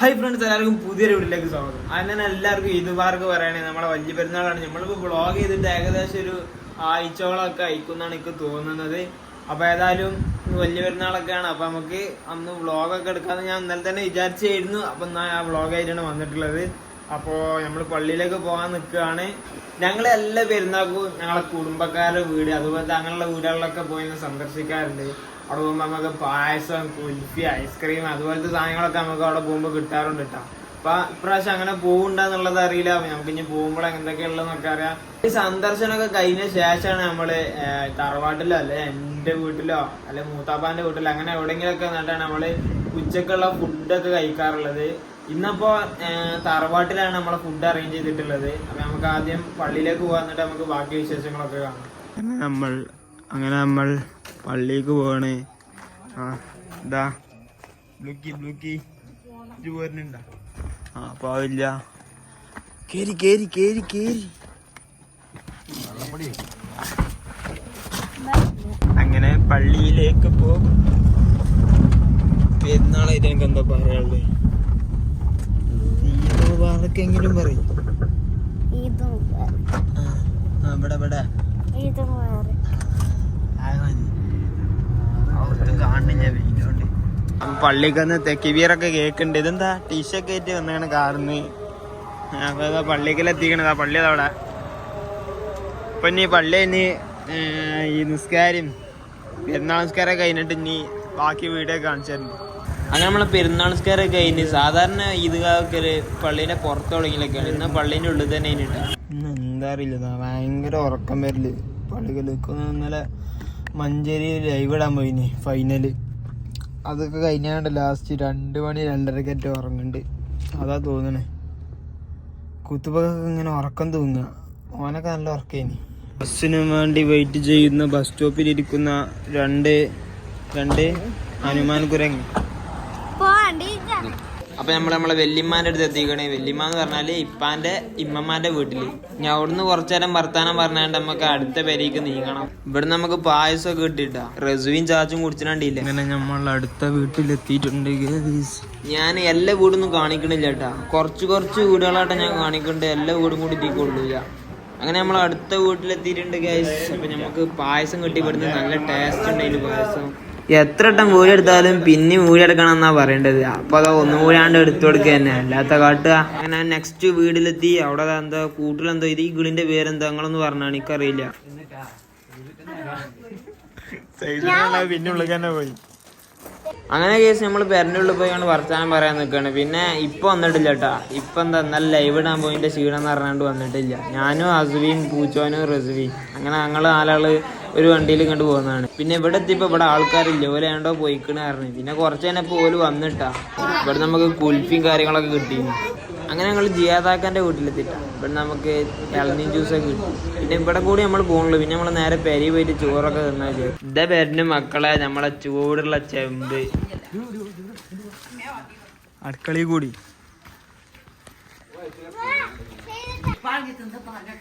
Hi friends എല്ലാവർക്കും പുതിയൊരു വീട്ടിലേക്ക് സ്വാഗതം. അങ്ങനെ എല്ലാവർക്കും ഇത് പാർക്ക് പറയണേ നമ്മളെ വലിയ പെരുന്നാളാണ്. നമ്മളിപ്പോൾ വ്ളോഗ് ചെയ്തിട്ട് ഏകദേശം ഒരു ആഴ്ചകളൊക്കെ അയക്കുമെന്നാണ് എനിക്ക് തോന്നുന്നത്. അപ്പൊ ഏതായാലും വലിയ പെരുന്നാളൊക്കെയാണ്. അപ്പൊ നമുക്ക് അന്ന് വ്ളോഗൊക്കെ എടുക്കാന്ന് ഞാൻ ഇന്നലെ തന്നെ വിചാരിച്ചായിരുന്നു. അപ്പൊ എന്നാ ആ വ്ളോഗ് ആയിട്ടാണ് വന്നിട്ടുള്ളത്. അപ്പോൾ നമ്മൾ പള്ളിയിലേക്ക് പോകാൻ നിൽക്കുകയാണ്. ഞങ്ങളെ എല്ലാ പെരുന്നാൾക്കും ഞങ്ങളെ കുടുംബക്കാരുടെ വീട് അതുപോലെ അങ്ങനെയുള്ള വീടുകളിലൊക്കെ പോയി സന്ദർശിക്കാറുണ്ട്. അവിടെ പോകുമ്പോൾ നമുക്ക് പായസം കുൽഫി ഐസ്ക്രീം അതുപോലത്തെ സാധനങ്ങളൊക്കെ നമുക്ക് അവിടെ പോകുമ്പോൾ കിട്ടാറുണ്ട് കേട്ടോ അപ്പൊ ഇപ്രാവശ്യം അങ്ങനെ പോകുന്നുണ്ടെന്നുള്ളത് അറിയില്ല. നമുക്ക് ഇനി പോകുമ്പോൾ എന്തൊക്കെയുള്ളതെന്നൊക്കെ അറിയാം. ഈ സന്ദർശനമൊക്കെ കഴിഞ്ഞ ശേഷമാണ് നമ്മൾ തറവാട്ടിലോ അല്ലെ എന്റെ വീട്ടിലോ അല്ലെ മൂത്താപ്പാന്റെ വീട്ടിലോ അങ്ങനെ എവിടെയെങ്കിലുമൊക്കെ എന്നിട്ടാണ് നമ്മൾ ഉച്ചക്കുള്ള ഫുഡൊക്കെ കഴിക്കാറുള്ളത്. ഇന്നിപ്പോ തറവാട്ടിലാണ് നമ്മളെ ഫുഡ് അറേഞ്ച് ചെയ്തിട്ടുള്ളത്. അപ്പൊ നമുക്ക് ആദ്യം പള്ളിയിലേക്ക് പോകാന്നിട്ട് നമുക്ക് ബാക്കി വിശേഷങ്ങളൊക്കെ കാണാം. അങ്ങനെ നമ്മൾ അങ്ങനെ നമ്മൾ പള്ളിക്ക് പോവാണ്. ആ ഇതാ. ബ്ലൂക്കി ബ്ലൂക്കി. പോരുന്നുണ്ട? ആ പാവില്ല കേരി കേരി കേരി കേരി അങ്ങനെ പള്ളിയിലേക്ക് പോകും. പെരുന്നാളായിട്ട് എനിക്ക് എന്താ പറയാനുള്ളത് എങ്കിലും പറയും. ഇവിടെ. ഇവിടെ വേറെ. പള്ളിക്കന്ന് തെക്കിവീറൊക്കെ കേക്കുന്നുണ്ട് ഇതെന്താ? ടീഷർട്ട് ആയിട്ട് വന്നാണ് കാർന്ന് അപ്പൊ പള്ളിക്കൽ എത്തിക്കണത് ആ പള്ളി അതവിടെ ഇപ്പൊ ഇനി പള്ളി ഇനി ഈ നിസ്കാരം പെരുന്നാൾ നിസ്കാരം കഴിഞ്ഞിട്ട് ഇനി ബാക്കി വീഡിയോ കാണിച്ചു തരുന്നു അങ്ങനെ നമ്മളെ പെരുന്നാൾ നിസ്കാരം കഴിഞ്ഞ് സാധാരണ ഈദ്ഗാഹൊക്കെ പള്ളീന്റെ പുറത്ത് തുടങ്ങിയിലൊക്കെയാണ്. ഇന്ന് പള്ളീന്റെ ഉള്ളിൽ തന്നെ ഇന്ന് എന്താ അറിയില്ല. ഭയങ്കര ഉറക്കം വരിൽ. പള്ളികളിൽ ഇന്നലെ മഞ്ചേരി ലൈവ് ഇടാൻ പോയിന് ഫൈനൽ അതൊക്കെ കഴിഞ്ഞാണ്ട് ലാസ്റ്റ് രണ്ട് മണി രണ്ടരക്കറ്റ് ഉറങ്ങുന്നുണ്ട് അതാ തോന്നണേ. കുത്തുബൊക്കെ ഇങ്ങനെ ഉറക്കം തൂങ്ങുക ഓനൊക്കെ നല്ല ഉറക്കേനി. ബസ്സിന് വേണ്ടി വെയിറ്റ് ചെയ്യുന്ന ബസ് സ്റ്റോപ്പിൽ ഇരിക്കുന്ന രണ്ട് രണ്ട് ഹനുമാൻ കുരങ്ങ്. അപ്പൊ നമ്മൾ നമ്മളെ വെല്ലിമ്മാന്റെ അടുത്ത് എത്തിക്കണേ. വെല്ലിമ്മ എന്ന് പറഞ്ഞാൽ ഇപ്പാന്റെ ഇമ്മമാന്റെ വീട്ടിൽ. ഞാൻ അവിടുന്ന് കുറച്ചു നേരം വർത്താനം പറഞ്ഞാണ്ട് നമുക്ക് അടുത്ത പേരേക്ക് നീങ്ങണം. ഇവിടെ നമുക്ക് പായസം ഒക്കെ കിട്ടിട്ടാ റസുവിയും ചാച്ചും കുടിച്ചിട്ടുണ്ടില്ല നമ്മൾ അടുത്ത വീട്ടിലെത്തിയിട്ടുണ്ട് ഞാൻ എല്ലാ വീടൊന്നും കാണിക്കണില്ല കേട്ടാ കുറച്ച് കുറച്ച് വീടുകളായിട്ട് ഞാൻ കാണിക്കുന്നുണ്ട് എല്ലാ വീടും കൂടി തീക്കൊള്ളില്ല അങ്ങനെ നമ്മൾ അടുത്ത വീട്ടിലെത്തിയിട്ടുണ്ട് ഗൈസ്. അപ്പൊ നമുക്ക് പായസം കിട്ടി. ഇവിടുന്ന് നല്ല ടേസ്റ്റ് ഉണ്ടായിരുന്നു പായസം. എത്ര വട്ടം വീട് എടുത്താലും പിന്നെ വീട് എടുക്കണം എന്നാ പറയേണ്ടത്. അപ്പൊ അതാ ഒന്നും കൂടാണ്ട് എടുത്തു കൊടുക്കുക തന്നെ. അല്ലാത്ത കാട്ടുക. അങ്ങനെ നെക്സ്റ്റ് വീട്ടിലെത്തി. അവിടെ എന്താ കൂട്ടിലെന്തോ? ഇത് ഈ ഗിളിന്റെ പേരെന്താ? നിങ്ങളൊന്ന് പറഞ്ഞാണ്? എനിക്കറിയില്ല. പോയി അങ്ങനെ കേസ് നമ്മൾ പെരന്റെ ഉള്ളിൽ പോയി കൊണ്ട് വർത്താനം പറയാൻ നിൽക്കുകയാണ് പിന്നെ ഇപ്പൊ വന്നിട്ടില്ല കേട്ടാ ഇപ്പൊ എന്താ? നല്ല ലൈവ് ഇടാൻ പോയിന്റെ ക്ഷീണം എന്ന് പറഞ്ഞാണ്ട് വന്നിട്ടില്ല. ഞാനും അസുവിയും പൂച്ചോനും റസുവിയും. അങ്ങനെ ഞങ്ങൾ നാലാൾ ഒരു വണ്ടിയിൽ ഇങ്ങോട്ട് പോകുന്നതാണ്. പിന്നെ ഇവിടെ എത്തിയപ്പോ ഇവിടെ ആൾക്കാരില്ല ഓല ഏണ്ടോ പോയിക്കണ പറഞ്ഞു. പിന്നെ കുറച്ച് തന്നെ ഇപ്പോൾ വന്നിട്ടാ. ഇവിടെ നമുക്ക് കുൽഫിയും കാര്യങ്ങളൊക്കെ കിട്ടി അങ്ങനെ ഞങ്ങൾ ജിയാദാക്കാന്റെ വീട്ടിലെത്തിട്ടാ. ഇവിടെ നമുക്ക് ഇളനീ ജ്യൂസൊക്കെ കിട്ടി. പിന്നെ ഇവിടെ കൂടി നമ്മൾ പോകണുള്ളൂ പിന്നെ നമ്മൾ നേരെ പെരി പോയിട്ട് ചോറൊക്കെ തിന്നാൽ ഇതേ പേരിന് മക്കളെ നമ്മളെ ചൂടുള്ള ചെമ്പ്. അടുക്കളി കൂടി. പറഞ്ഞിട്ടുണ്ട് പോയി.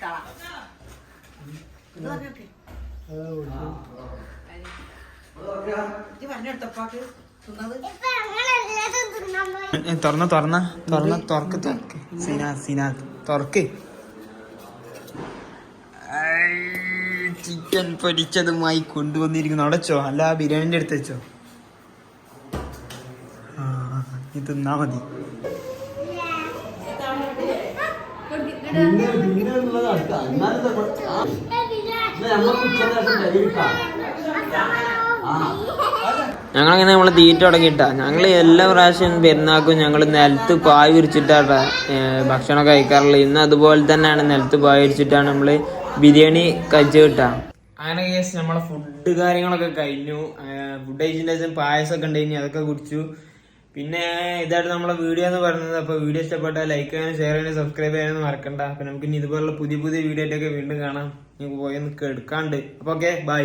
തുറന്ന തുറന്ന തുറന്ന തുറക്ക് തുറക്ക്. സിനാ സിനാ തുറക്ക്. ചിക്കൻ പൊരിച്ചതുമായി കൊണ്ടുവന്നിരിക്കുന്നു. അവിടെ വെച്ചോ. അല്ല ആ ബിരിയാണിന്റെ അടുത്ത് വെച്ചോ. ഇത് തിന്നാ മതി. ഞങ്ങളങ്ങനെ നമ്മൾ തീറ്റ തുടങ്ങിയിട്ടാ. ഞങ്ങൾ എല്ലാ പ്രാവശ്യം പെരുന്നാക്കും ഞങ്ങൾ നിലത്ത് പായ വിരിച്ചിട്ടാട്ടാ ഭക്ഷണം കഴിക്കാറുള്ളത്. ഇന്ന് അതുപോലെ തന്നെയാണ് നിലത്ത് പായ വിരിച്ചിട്ടാണ് നമ്മൾ ബിരിയാണി കഴിച്ചു കിട്ടാ അങ്ങനെ കേസ് നമ്മളെ ഫുഡ് കാര്യങ്ങളൊക്കെ കഴിഞ്ഞു. ഫുഡ് കഴിച്ചിട്ട് പായസം ഒക്കെ ഉണ്ടായിരുന്നു അതൊക്കെ കുടിച്ചു. പിന്നെ ഇതായിട്ട് നമ്മളെ വീഡിയോ എന്ന് പറയുന്നത് അപ്പോൾ വീഡിയോ ഇഷ്ടപ്പെട്ടാൽ ലൈക്ക് ചെയ്യാനും ഷെയർ ചെയ്യാനും സബ്സ്ക്രൈബ് ചെയ്യാനും മറക്കണ്ട. അപ്പൊ നമുക്ക് ഇനി ഇതുപോലുള്ള പുതിയ പുതിയ വീഡിയോ ആയിട്ടൊക്കെ വീണ്ടും കാണാം. നിങ്ങൾക്ക് പോയി ഒന്ന് എടുക്കാണ്ട് അപ്പോൾ ഓക്കെ ബൈ